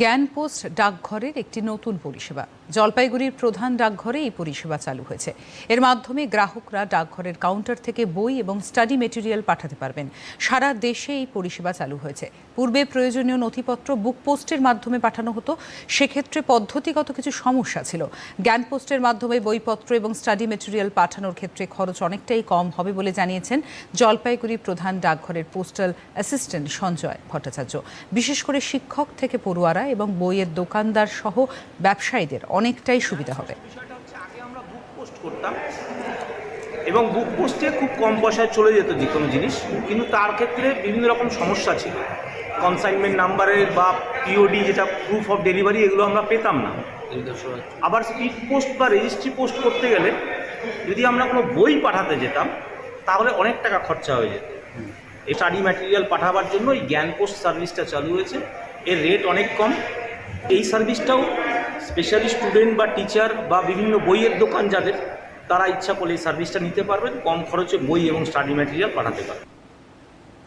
জ্ঞানপোস্ট ডাকঘরের একটি নতুন পরিষেবা। জলপাইগুড়ির প্রধান ডাকঘরে এই পরিষেবা চালু হয়েছে। এর মাধ্যমে গ্রাহকরা ডাকঘরের কাউন্টার থেকে বই এবং স্টাডি মেটেরিয়াল পাঠাতে পারবেন। সারা দেশে এই পরিষেবা চালু হয়েছে। পূর্বে প্রয়োজনীয় নথিপত্র বুক পোস্টের মাধ্যমে পাঠানো হতো। সেক্ষেত্রে পদ্ধতিগত কিছু সমস্যা ছিল। জ্ঞানপোস্টের মাধ্যমে বইপত্র এবং স্টাডি মেটেরিয়াল পাঠানোর ক্ষেত্রে খরচ অনেকটাই কম হবে বলে জানিয়েছেন জলপাইগুড়ি প্রধান ডাকঘরের পোস্টাল অ্যাসিস্ট্যান্ট সঞ্জয় ভট্টাচার্য। বিশেষ করে শিক্ষক থেকে পড়ুয়ারা এবং বইয়ের দোকানদার সহ ব্যবসায়ীদের অনেকটাই সুবিধা হবে। করতাম এবং বুক পোস্টে খুব কম পয়সায় চলে যেত যে কোনো জিনিস, কিন্তু তার ক্ষেত্রে বিভিন্ন রকম সমস্যা ছিল। কনসাইনমেন্ট নাম্বারের বা পিওডি যেটা প্রুফ অফ ডেলিভারি এগুলো আমরা পেতাম না। আবার স্পিড পোস্ট বা রেজিস্ট্রি পোস্ট করতে গেলে যদি আমরা কোনো বই পাঠাতে যেতাম, তাহলে অনেক টাকা খরচা হয়ে যেত। এই স্টাডি ম্যাটেরিয়াল পাঠাবার জন্য এই জ্ঞান পোস্ট সার্ভিসটা চালু হয়েছে। এর রেট অনেক কম। এই সার্ভিসটাও স্পেশালি স্টুডেন্ট বা টিচার বা বিভিন্ন বইয়ের দোকান যাদের, তারা ইচ্ছা করলে এই সার্ভিসটা নিতে পারবেন। কম খরচে বই এবং স্টাডি ম্যাটেরিয়াল পাঠাতে পারবেন।